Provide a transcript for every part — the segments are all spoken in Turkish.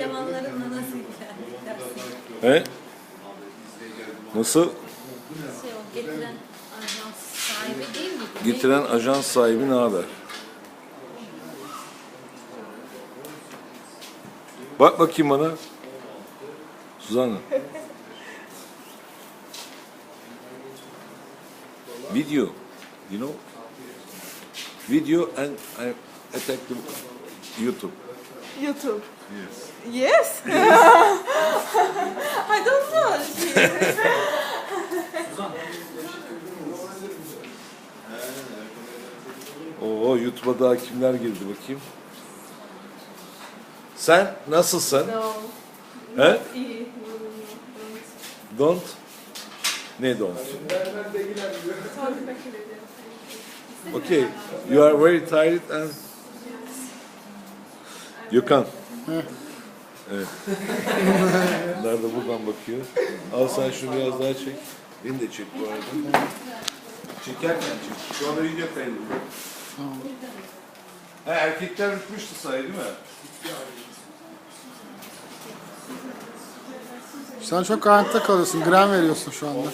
elemanlarınla nasıl ilgilendik dersin? He? Nasıl? Şey o getiren ajans sahibi değil mi? Getiren ajans sahibi ne haber? Bak bakayım bana. Suzan'la. Video. You know? Video and I attack the YouTube. YouTube. Yes. Yes. I don't know. Oo YouTube'a daha kimler girdi bakayım. Sen nasılsın? no. He? İyi. Don't? Ne don't? Okay. You are very tired and Gökhan. Evet. Bunlar da buradan bakıyor. Al sen şunu biraz daha çek. Beni de çek bu arada. Çekerken çek. Şu anda video kaydı. Ha, erkekler bitmişti sayı değil mi? Sen çok karanlıkta kalıyorsun. Gram veriyorsun şu anda.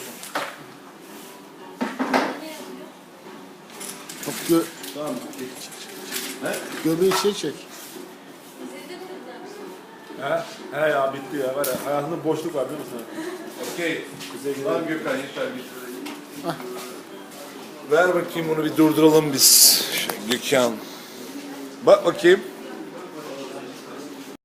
Çok gö Tamam. göbeği şey çek. He, he ya bitti ya var ya hayatında boşluk var biliyor musun? Okey. Lan Gökhan yeter git. Ver bakayım bunu bir durduralım biz. Gökhan. Bak bakayım.